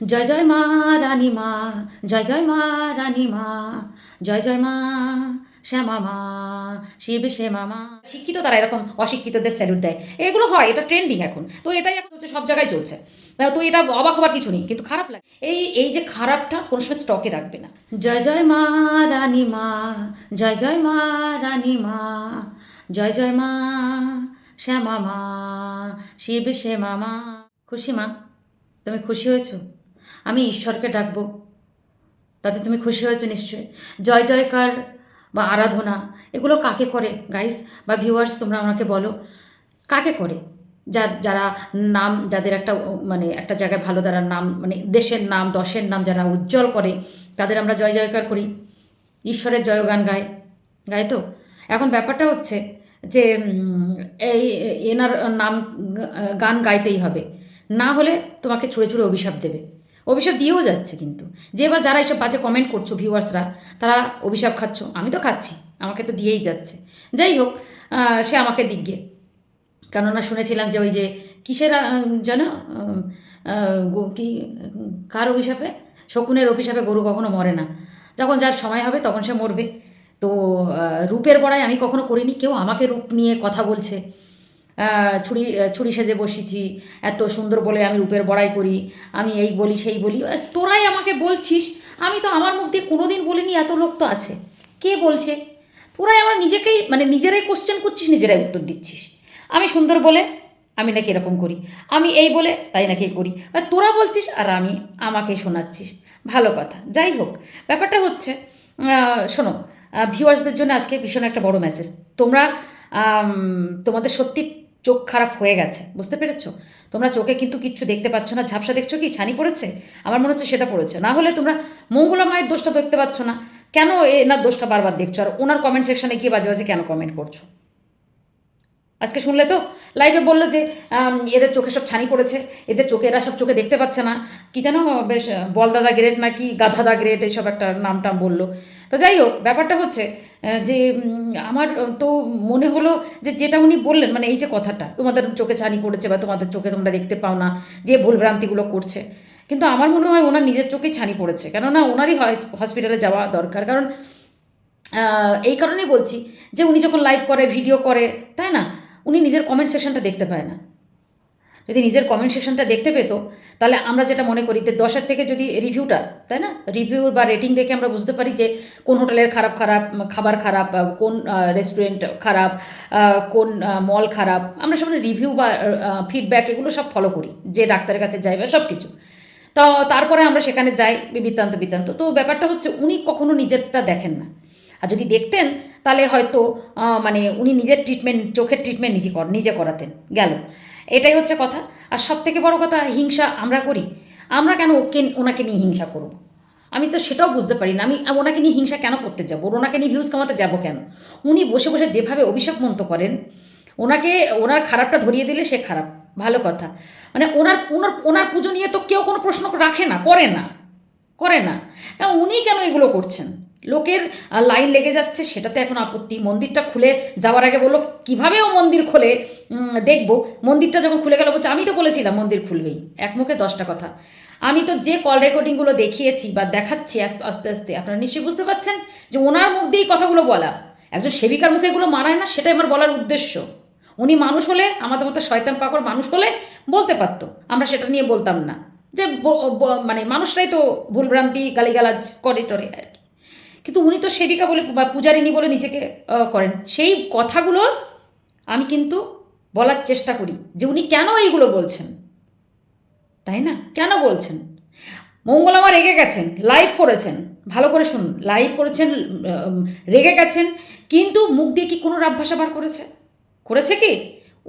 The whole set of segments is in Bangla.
জয় জয় মা, রানী মা, জয় জয় মা, রানী মা, জয় জয় মা, শ্যামা মা, শিব শ্যামা মা। শিক্ষিত তারা এরকম অশিক্ষিতদের স্যালুট দেয়। এগুলো হয়, এটা ট্রেন্ডিং এখন। তো এটাই এখন হচ্ছে সব জায়গায় চলছে। তো এটা অবাক হবার কিছু নেই, কিন্তু খারাপ লাগে। এই এই যে খারাপটা কোনো সময় স্টকে রাখবে না। জয় জয় মা, রানী মা, জয় জয় মা, রানী মা, জয় জয় মা, শ্যামা মা, শিব শ্যামা মা। খুশি মা? তুমি খুশি হয়েছো? আমি ঈশ্বরকে ডাকবো। তাতে তুমি খুশি হয়েছো নিশ্চয়ই। জয় জয়কার বা আরাধনা, এগুলো কাকে করে? গাইস বা ভিউয়ার্স তোমরা আমাকে বলো। কাকে করে? যা, যারা নাম, যাদের একটা মানে একটা জায়গায় ভালো, তারা নাম মানে দেশের নাম, দশের নাম যারা উজ্জ্বল করে, তাদের আমরা জয় জয়কার করি। ঈশ্বরের জয়গান গায় গায় তো? এখন ব্যাপারটা হচ্ছে যে এই, এনার নাম, গান গাইতেই হবে। না হলে তোমাকে ছুঁড়ে ছুঁড়ে অভিশাপ দেবে। অভিশাপ দিয়েও যাচ্ছে কিন্তু। যে বা যারা এইসব বাজে কমেন্ট করছ ভিউয়ার্সরা তারা অভিশাপ খাচ্ছ। আমি তো খাচ্ছি, আমাকে তো দিয়েই যাচ্ছে। যাই হোক সে আমাকে দিগ্গে কেননা শুনেছিলাম যে ওই যে কিসের যেন কি, কার অভিশাপে? শকুনের অভিশাপে গরু কখনো মরে না। যখন যার সময় হবে তখন সে মরবে। তো রূপের বড়াই আমি কখনো করিনি, কেউ আমাকে রূপ নিয়ে কথা বলছে। ছুরি ছুরি সেজে বসেছি, এত সুন্দর বলে আমি রূপের বড়াই করি, আমি এই বলি, সেই বলি তোরাই আমাকে বলছিস, আমি তো আমার মুখ দিয়ে কোনোদিন বলিনি, এত লোক তো আছে। কে বলছে? তোরাই আমার নিজেকেই মানে নিজেরাই কোশ্চেন করছিস, নিজেরাই উত্তর দিচ্ছিস। আমি সুন্দর বলে, আমি নাকি এরকম করি। আমি এই বলে, তাই নাকি করি। তোরা বলছিস আর আমি আমাকে শোনাচ্ছিস। ভালো কথা। যাই হোক, ব্যাপারটা হচ্ছে শোনো ভিউয়ার্সদের জন্য আজকে ভীষণ একটা বড় মেসেজ তোমরা তোমাদের সত্যি চোখ খারাপ হয়ে গেছে, বুঝতে পেরেছ? তোমরা চোখে কিন্তু কিচ্ছু দেখতে পাচ্ছ না, ঝাপসা দেখছ কি, ছানি পড়েছে? আমার মনে হচ্ছে সেটা পড়েছে। না হলে তোমরা মঙ্গলা মায়ের দোষটা দেখতে পাচ্ছ না। কেন এনার দোষটা বারবার দেখছ? আর ওনার কমেন্ট সেকশানে গিয়ে বাজে বাজে কেন কমেন্ট করছ? আজকে শুনলে তো? লাইভে বলল যে এদের চোখে সব ছানি পড়েছে। এদের চোখে, এরা সব চোখে দেখতে পাচ্ছে না। কি যেন বেশ বলদাদা গ্রেট নাকি গাধাদা গ্রেট, এইসব একটা নাম টাম বলল। তো যাই হোক, ব্যাপারটা হচ্ছে যে আমার তো মনে হলো যে, যেটা উনি বললেন মানে এই যে কথাটা, তোমাদের চোখে ছানি পড়েছে বা তোমাদের চোখে তোমরা দেখতে পাও না, যে ভুলভ্রান্তিগুলো করছে। কিন্তু আমার মনে হয় ওনার নিজের চোখেই ছানি পড়েছে, কেননা ওনারই হস- হসপিটালে যাওয়া দরকার। কারণ এই কারণেই বলছি যে, উনি যখন লাইভ করে ভিডিও করে, তাই না? উনি নিজের কমেন্ট সেকশনটা দেখতে পায় না। যদি নিজের কমেন্ট সেকশনটা দেখতে পেতো, তাহলে আমরা যেটা মনে করি যে দশের থেকে যদি রিভিউটা তাই না? রিভিউ বা রেটিং দেখে আমরা বুঝতে পারি যে কোন হোটেলের খারাপ খারাপ, খাবার খারাপ কোন রেস্টুরেন্ট খারাপ কোন মল খারাপ। আমরা সব রিভিউ বা ফিডব্যাক এগুলো সব ফলো করি, যে ডাক্তারের কাছে যাই বা সব কিছু। তো তারপরে আমরা সেখানে যাই বৃত্তান্ত বৃত্তান্ত। তো ব্যাপারটা হচ্ছে উনি কখনো নিজেরটা দেখেন না। আর যদি দেখতেন তাহলে হয়তো মানে উনি নিজের ট্রিটমেন্ট চোখের ট্রিটমেন্ট নিজে কর, নিজে করাতেন, গেল। এটাই হচ্ছে কথা। আর সব থেকে বড় কথা, হিংসা আমরা করি। আমরা কেন ওকে, ওনাকে নিয়ে হিংসা করব? আমি তো সেটাও বুঝতে পারি না। আমি ওনাকে নিয়ে হিংসা কেন করতে যাব? ওনাকে নিয়ে ভিউজ কামাতে যাব কেন? উনি বসে বসে যেভাবে অভিশাপ মন্ত করেন, ওনাকে, ওনার খারাপটা ধরিয়ে দিলে সে খারাপ। ভালো কথা। মানে ওনার ওনার ওনার পুজো নিয়ে তো কেউ কোনো প্রশ্ন রাখে না, করে না। করে না। কারণ উনি কেন এগুলো করছেন? লোকের লাইন লেগে যাচ্ছে, সেটাতে এখন আপত্তি। মন্দিরটা খুলে যাওয়ার আগে বলল, কীভাবে ও মন্দির খোলে? দেখব। মন্দিরটা যখন খুলে গেল, বলছে, আমি তো বলেছিলাম মন্দির খুলবেই। এক মুখে দশটা কথা। আমি তো যে কল রেকর্ডিংগুলো দেখিয়েছি বা দেখাচ্ছি আস্তে আস্তে, আপনারা নিশ্চয়ই বুঝতে পারছেন যে ওনার মুখ দিয়েই কথাগুলো বলা। একজন সেবিকার মুখে এগুলো মানায় না, সেটাই আমার বলার উদ্দেশ্য। উনি মানুষ হলে, আমাদের মতো শয়তান পাকড় মানুষ হলে বলতে পারতো। আমরা সেটা নিয়ে বলতাম না। যে মানে মানুষরাই তো ভুলভ্রান্তি গালিগালাজ করে টরে আর কি। কিন্তু উনি তো সেবিকা বলে, বা পূজারিনী বলে নিজেকে করেন। সেই কথাগুলো আমি কিন্তু বলার চেষ্টা করি যে উনি কেন এইগুলো বলছেন? তাই না? কেন বলছেন? মঙ্গলামা রেগে গেছেন লাইভ করেছেন। ভালো করে শুনুন লাইভ করেছেন রেগে গেছেন, কিন্তু মুখ দিয়ে কি কোনো রাবভাষা বার করেছে? করেছে কি?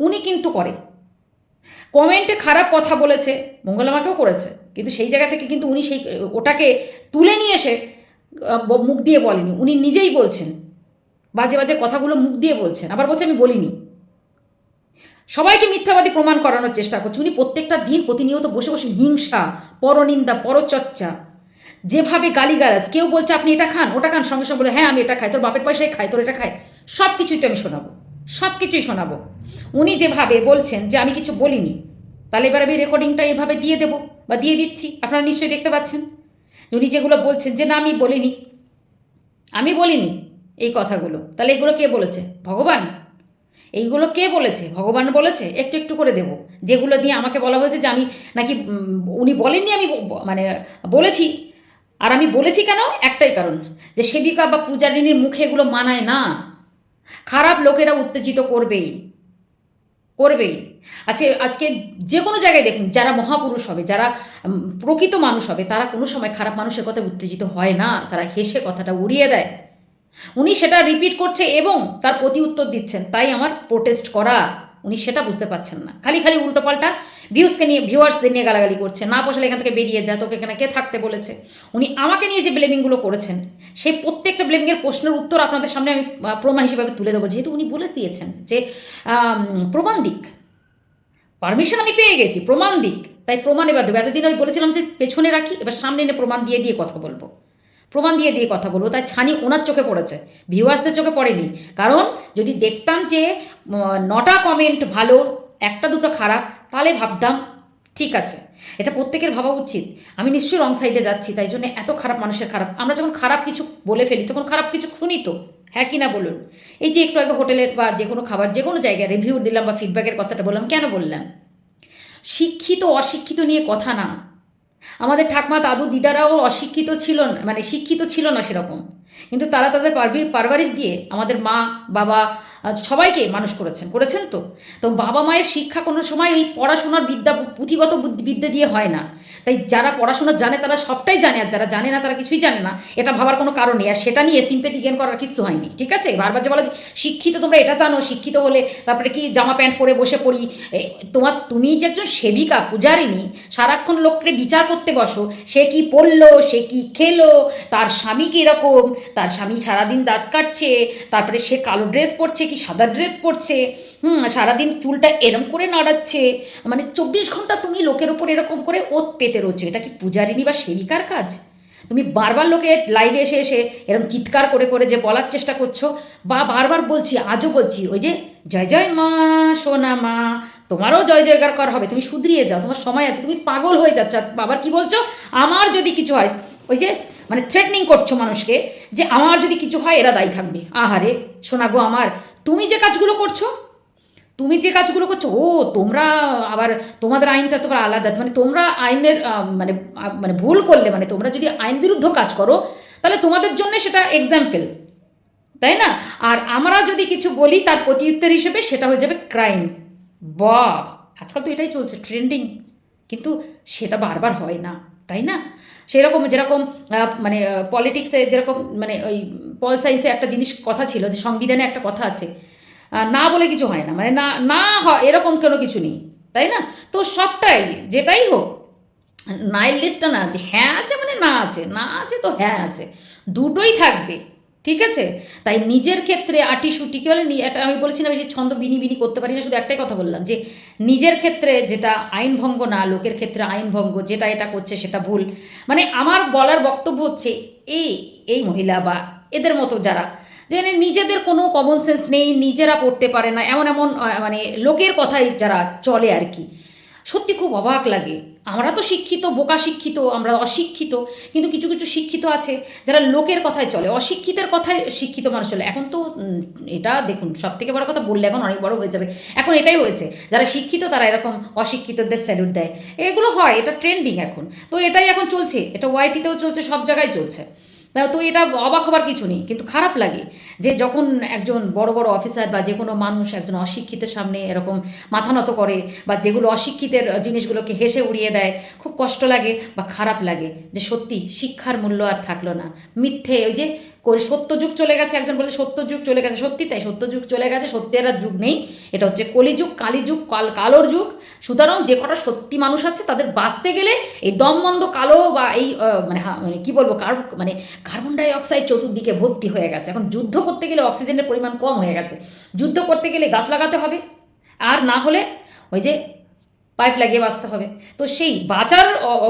উনি কিন্তু করে। কমেন্টে খারাপ কথা বলেছে মঙ্গলামাকেও করেছে, কিন্তু সেই জায়গা থেকে কিন্তু উনি সেই, ওটাকে তুলে নিয়ে এসে মুখ দিয়ে বলেনি। উনি নিজেই বলছেন। বাজে বাজে কথাগুলো মুখ দিয়ে বলছেন। আবার বলছে, আমি বলিনি। সবাইকে মিথ্যাবাদী প্রমাণ করানোর চেষ্টা করছে। উনি প্রত্যেকটা দিন প্রতিনিয়ত বসে বসে হিংসা, পরনিন্দা, পরচর্চা, যেভাবে গালিগালাজ, কেউ বলছে, আপনি এটা খান, ওটা খান। সঙ্গে সঙ্গে বলে হ্যাঁ আমি এটা খাই, তোর বাপের পয়সায় খাই, তোর এটা খাই। সব কিছুই তো আমি শোনাবো। সব কিছুই শোনাবো। উনি যেভাবে বলছেন যে, আমি কিছু বলিনি। তাহলে এবার আমি রেকর্ডিংটা এভাবে দিয়ে দেবো বা দিয়ে দিচ্ছি। আপনারা নিশ্চয়ই দেখতে পাচ্ছেন। উনি যেগুলো বলছেন যে না, আমি বলিনি। আমি বলিনি এই কথাগুলো। তাহলে এগুলো কে বলেছে? ভগবান। এইগুলো কে বলেছে? ভগবান বলেছে, একটু একটু করে দেব। যেগুলো দিয়ে আমাকে বলা হয়েছে যে আমি নাকি উনি বলেননি আমি মানে বলেছি। আর আমি বলেছি কেন? একটাই কারণ যে সেবিকা বা পূজারিনীর মুখে এগুলো মানায় না। খারাপ লোকেরা উত্তেজিত করবেই। করবেই। আজকে আজকে যে কোনো জায়গায় দেখুন, যারা মহাপুরুষ হবে, যারা প্রকৃত মানুষ হবে, তারা কোনো সময় খারাপ মানুষের কথা উত্তেজিত হয় না, তারা হেসে কথাটা উড়িয়ে দেয়। উনি সেটা রিপিট করছে এবং তার প্রতি উত্তর দিচ্ছেন, তাই আমার প্রোটেস্ট করা, উনি সেটা বুঝতে পারছেন না। খালি খালি উল্টোপাল্টা ভিউসকে নিয়ে ভিউয়ার্সদের নিয়ে গালাগালি করছে, না পোষালে এখান থেকে বেরিয়ে যা, তোকে এখানে কে থাকতে বলেছে? উনি আমাকে নিয়ে যে ব্লেমিংগুলো করেছেন সেই প্রত্যেকটা ব্লেমিংয়ের প্রশ্নের উত্তর আপনাদের সামনে আমি প্রমাণ হিসেবে তুলে দেবো, যেহেতু উনি বলে দিয়েছেন যে প্রমাণ দিক। পারমিশন আমি পেয়ে গেছি, প্রমাণ দিক। তাই প্রমাণ এবার দেবো। এতদিন আমি বলেছিলাম যে পেছনে রাখি, এবার সামনে এনে প্রমাণ দিয়ে দিয়ে কথা বলব। প্রমাণ দিয়ে দিয়ে কথা বলব। তাই ছানি ওনার চোখে পড়েছে, ভিউয়ার্সদের চোখে পড়েনি। কারণ যদি দেখতাম যে নটা কমেন্ট ভালো, একটা দুটো খারাপ, তাহলে ভাবতাম, ঠিক আছে। এটা প্রত্যেকের ভাবা উচিত। আমি নিশ্চয়ই রং সাইডে যাচ্ছি, তাই জন্য এত খারাপ, মানুষের খারাপ। আমরা যখন খারাপ কিছু বলে ফেলি, তখন খারাপ কিছু শুনি তো। হ্যাঁ কি না বলুন? এই যে একটু আগে হোটেলের বা যে কোনো খাবার যে কোনো জায়গায় রিভিউ দিলাম বা ফিডব্যাকের কথাটা বললাম, কেন বললাম? শিক্ষিত অশিক্ষিত নিয়ে কথা না। আমাদের ঠাকমা দাদু দিদারাও অশিক্ষিত ছিল না মানে শিক্ষিত ছিল না সেরকম। কিন্তু তারা তাদের পারভি পারভারিশ দিয়ে আমাদের মা, বাবা সবাইকে মানুষ করেছেন। করেছেন তো? তো বাবা মায়ের শিক্ষা কোনো সময় এই পড়াশোনার বিদ্যা পুঁথিগত বিদ্যা দিয়ে হয় না। তাই যারা পড়াশোনা জানে তারা সবটাই জানে, আর যারা জানে না তারা কিছুই জানে না। এটা ভাবার কোনো কারণ নেই। আর সেটা নিয়ে সিম্পেথি গেন করার কিছু হয়নি। ঠিক আছে? বারবার যে বলা শিক্ষিত তোমরা এটা জানো, শিক্ষিত হলে তারপরে কি জামা প্যান্ট পরে বসে পড়ি? তোমার, তুমি যে একজন সেবিকা পূজারিনী সারাক্ষণ লোককে বিচার করতে বসো, সে কি পড়ল, সে কি খেলো, তার স্বামী কীরকম তার স্বামী সারাদিন দাঁত কাটছে, তারপরে সে কালো ড্রেস পরছে কি সাদা ড্রেস পরছে? হুম, সারাদিন চুলটা এরম করে নাড়াচ্ছে। মানে চব্বিশ ঘণ্টা তুমি লোকের ওপর এরকম করে ওত পেতে রয়েছো। এটা কি পূজারিনী বা সেবিকার কাজ? তুমি বারবার লোকে লাইভে এসে এসে এরকম চিৎকার করে করে যে বলার চেষ্টা করছ, বা বারবার বলছি, আজও বলছি, ওই যে, জয় জয় মা, সোনা মা, তোমারও জয় জয়গার কর হবে। তুমি শুধরিয়ে যাও, তোমার সময় আছে, তুমি পাগল হয়ে যাচ্ছ। বাবার কি বলছো? আমার যদি কিছু হয়, ওই যে মানে থ্রেটনিং করছ মানুষকে যে আমার যদি কিছু হয়, এরা দায়ী থাকবে। আহারে শোনা গো আমার তুমি যে কাজগুলো করছ, তুমি যে কাজগুলো করছ, ও, তোমরা আবার তোমাদের আইনটা তোমার আলাদা মানে তোমরা আইনের মানে মানে ভুল করলে মানে তোমরা যদি আইন বিরুদ্ধ কাজ করো, তাহলে তোমাদের জন্য সেটা এক্সাম্পল তাই না? আর আমরা যদি কিছু বলি, তার প্রত্যুত্তর হিসেবে সেটা হয়ে যাবে ক্রাইম বাহ! আজকাল তো এটাই চলছে ট্রেন্ডিং কিন্তু সেটা বারবার হয় না, তাই না? সেরকম যেরকম মানে পলিটিক্সে যেরকম মানে ওই পল সায়েন্সে একটা জিনিস কথা ছিল যে সংবিধানে একটা কথা আছে। না বলে কিছু হয় না। মানে না না হয়, এরকম কোনো কিছু নেই। তাই না? তো সবটাই, যেটাই হোক নাইল লিস্টটা না আছে হ্যাঁ আছে মানে না আছে। না আছে তো হ্যাঁ আছে। দুটোই থাকবে। ঠিক আছে? তাই নিজের ক্ষেত্রে আটি সুটি কি বলে এটা আমি বলছি না যে ছন্দ বিনি বিনি করতে পারি না, শুধু একটাই কথা বললাম যে নিজের ক্ষেত্রে যেটা আইন ভঙ্গ না, লোকের ক্ষেত্রে আইন ভঙ্গ, যেটা এটা করছে সেটা ভুল। মানে আমার বলার বক্তব্য হচ্ছে, এই এই মহিলা বা এদের মতো যারা, যে নিজেদের কোনো কমন সেন্স নেই, নিজেরা পড়তে পারে না, এমন এমন মানে লোকের কথাই যারা চলে আর কি। সত্যি খুব অবাক লাগে। আমরা তো শিক্ষিত, বোকা শিক্ষিত, আমরা অশিক্ষিত, কিন্তু কিছু কিছু শিক্ষিত আছে যারা লোকের কথায় চলে, অশিক্ষিতের কথায় শিক্ষিত মানুষ চলে। এখন তো এটা দেখুন সব থেকে বড় কথা বললে এখন অনেক বড় হয়ে যাবে। এখন এটাই হয়েছে, যারা শিক্ষিত তারা এরকম অশিক্ষিতদের স্যালুট দেয়। এগুলো হয়, এটা ট্রেন্ডিং এখন। তো এটাই এখন চলছে, এটা ওয়াইটিতেও চলছে, সব জায়গায় চলছে। তা এটা অবাক হবার কিছু নেই, কিন্তু খারাপ লাগে যে যখন একজন বড় বড় অফিসার বা যে কোনো মানুষ একজন অশিক্ষিতের সামনে এরকম মাথা নত করে বা যেগুলো অশিক্ষিতের জিনিসগুলোকে হেসে উড়িয়ে দেয়, খুব কষ্ট লাগে বা খারাপ লাগে যে সত্যি শিক্ষার মূল্য আর থাকল না। মিথ্যে, ওই যে কই- সত্য যুগ চলে গেছে, একজন বলে সত্য যুগ চলে গেছে। সত্যি তাই সত্য যুগ চলে গেছে সত্যের আর যুগ নেই। এটা হচ্ছে কলিযুগ কালী যুগ কাল, কালোর যুগ। সুতরাং যে কটা সত্যি মানুষ আছে, তাদের বাঁচতে গেলে এই দমবন্ধ কালো বা এই মানে মানে কী বলব, কার মানে কার্বন ডাই অক্সাইড চতুর্দিকে ভর্তি হয়ে গেছে। এখন যুদ্ধ করতে গেলে অক্সিজেনের পরিমাণ কম হয়ে গেছে। যুদ্ধ করতে গেলে গাছ লাগাতে হবে। আর না হলে ওই যে পাইপ লাগিয়ে বাঁচতে হবে। তো সেই বাঁচার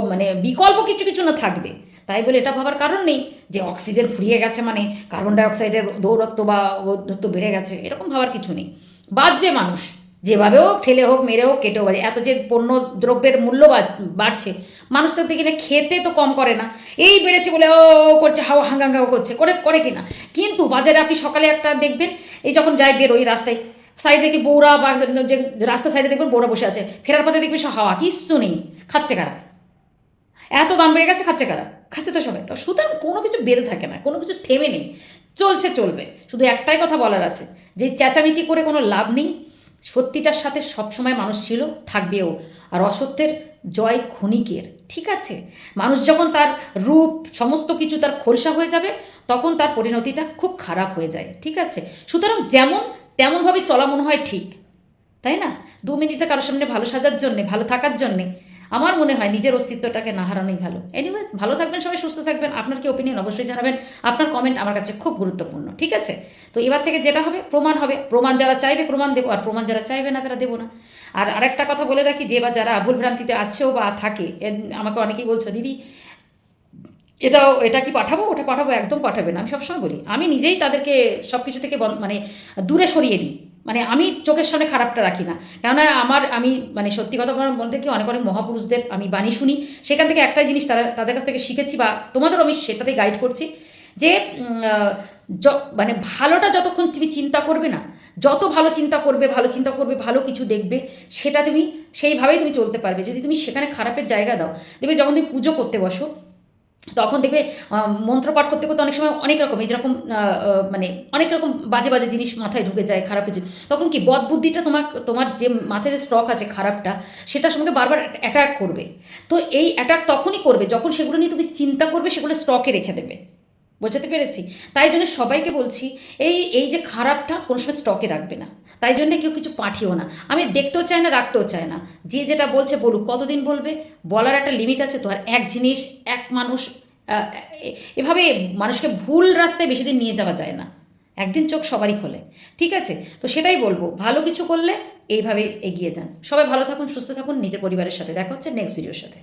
মানে বিকল্প কিছু কিছু না থাকবে। তাই বলে এটা ভাবার কারণ নেই যে অক্সিজেন ফুরিয়ে গেছে মানে কার্বন ডাই অক্সাইডের দৌরত্ব বা ঔদ্ধত্য বেড়ে গেছে, এরকম ভাবার কিছু নেই। বাঁচবে মানুষ, যেভাবে হোক, ঠেলে হোক, মেরে হোক কেটেও বাজে এত যে পণ্য দ্রব্যের মূল্য বাড়ছে, মানুষ তো দেখি না, খেতে তো কম করে না। এই বেড়েছে বলে, ও করছে, হাওয়া হাঙ্গাঙ্গাও করছে। করে করে কিনা কিন্তু বাজারে আপনি সকালে একটা দেখবেন, এই যখন যাই বেরোই রাস্তায়, সাইডে দেখি বৌরা বা যে রাস্তা সাইডে দেখবেন বৌরা বসে আছে, ফেরার পথে দেখবেন সব হাওয়া, কিচ্ছু নেই, খাচ্ছে কারা? এত দাম বেড়ে গেছে, খাচ্ছে কারা? খাচ্ছে তো সবাই। তো সুতরাং কোনো কিছু বেড়ে থাকে না, কোনো কিছু থেমে নেই, চলছে, চলবে। শুধু একটাই কথা বলার আছে, যে চেঁচামেচি করে কোনো লাভ নেই। সত্যিটার সাথে সবসময় মানুষ ছিল, থাকবেও। আর অসত্যের জয় ক্ষণিকের, ঠিক আছে? মানুষ যখন তার রূপ, সমস্ত কিছু তার খোলসা হয়ে যাবে, তখন তার পরিণতিটা খুব খারাপ হয়ে যায়, ঠিক আছে? সুতরাং যেমন, তেমনভাবে চলা মনে হয় ঠিক, তাই না? দু মিনিটে কারোর সামনে ভালো সাজার জন্যে, ভালো থাকার জন্যে আমার মনে হয় নিজের অস্তিত্বটাকে না হারানোই ভালো। এনিওয়েজ ভালো থাকবেন সবাই, সুস্থ থাকবেন। আপনার কি ওপিনিয়ন অবশ্যই জানাবেন। আপনার কমেন্ট আমার কাছে খুব গুরুত্বপূর্ণ, ঠিক আছে? তো এবার থেকে যেটা হবে, প্রমাণ হবে। প্রমাণ যারা চাইবে প্রমাণ দেবো, আর প্রমাণ যারা চাইবে না তারা দেবো না। আর আরেকটা কথা বলে রাখি, যে বা যারা ভুল ভ্রান্তিতে আছেও বা থাকে আমাকে অনেকেই বলছো, দিদি, এটাও, এটা কি পাঠাবো? ওটা পাঠাবো, একদম পাঠাবে না। আমি সবসময় বলি, আমি নিজেই তাদেরকে সব কিছু থেকে মানে দূরে সরিয়ে দিই। মানে আমি চোখের সামনে খারাপটা রাখি না। কেননা আমার, আমি মানে সত্যি কথা বলতে কি অনেক অনেক মহাপুরুষদের আমি বাণী শুনি। সেখান থেকে একটাই জিনিস তারা, তাদের কাছ থেকে শিখেছি বা তোমাদেরও আমি সেটাতেই গাইড করছি যে য- মানে ভালোটা যতক্ষণ তুমি চিন্তা করবে না, যত ভালো চিন্তা করবে, ভালো চিন্তা করবে, ভালো কিছু দেখবে, সেটা তুমি সেইভাবেই তুমি চলতে পারবে। যদি তুমি সেখানে খারাপের জায়গা দাও, দেখবে যখন তুমি পুজো করতে বসো তখন দেখবে মন্ত্র মন্ত্রপাঠ করতে করতে অনেক সময় অনেক রকম যেরকম মানে অনেক রকম বাজে বাজে জিনিস মাথায় ঢুকে যায়, খারাপ কিছু। তখন কি বদ বুদ্ধিটা তোমার তোমার যে মাথায় যে স্টক আছে খারাপটা সেটার সঙ্গে বারবার অ্যাটাক করবে। তো এই অ্যাটাক তখনই করবে যখন সেগুলো নিয়ে তুমি চিন্তা করবে, সেগুলো স্টকে রেখে দেবে। বোঝাতে পেরেছি। তাই জন্য সবাইকে বলছি, এই এই যে খারাপটা কোনো সময় স্টকে রাখবে না। তাই জন্য কেউ কিছু পাঠিও না। আমি দেখতেও চাই না, রাখতেও চাই না। যে যেটা বলছে বলুক, কতদিন বলবে? বলার একটা লিমিট আছে তো, আর এক জিনিস, এক মানুষ এভাবে মানুষকে ভুল রাস্তায় বেশি দিন নিয়ে যাওয়া যায় না। একদিন চোখ সবারই খোলে। ঠিক আছে? তো সেটাই বলব, ভালো কিছু করলে এইভাবে এগিয়ে যান। সবাই ভালো থাকুন, সুস্থ থাকুন, নিজের পরিবারের সাথে। দেখা হচ্ছে নেক্সট ভিডিওর সাথে।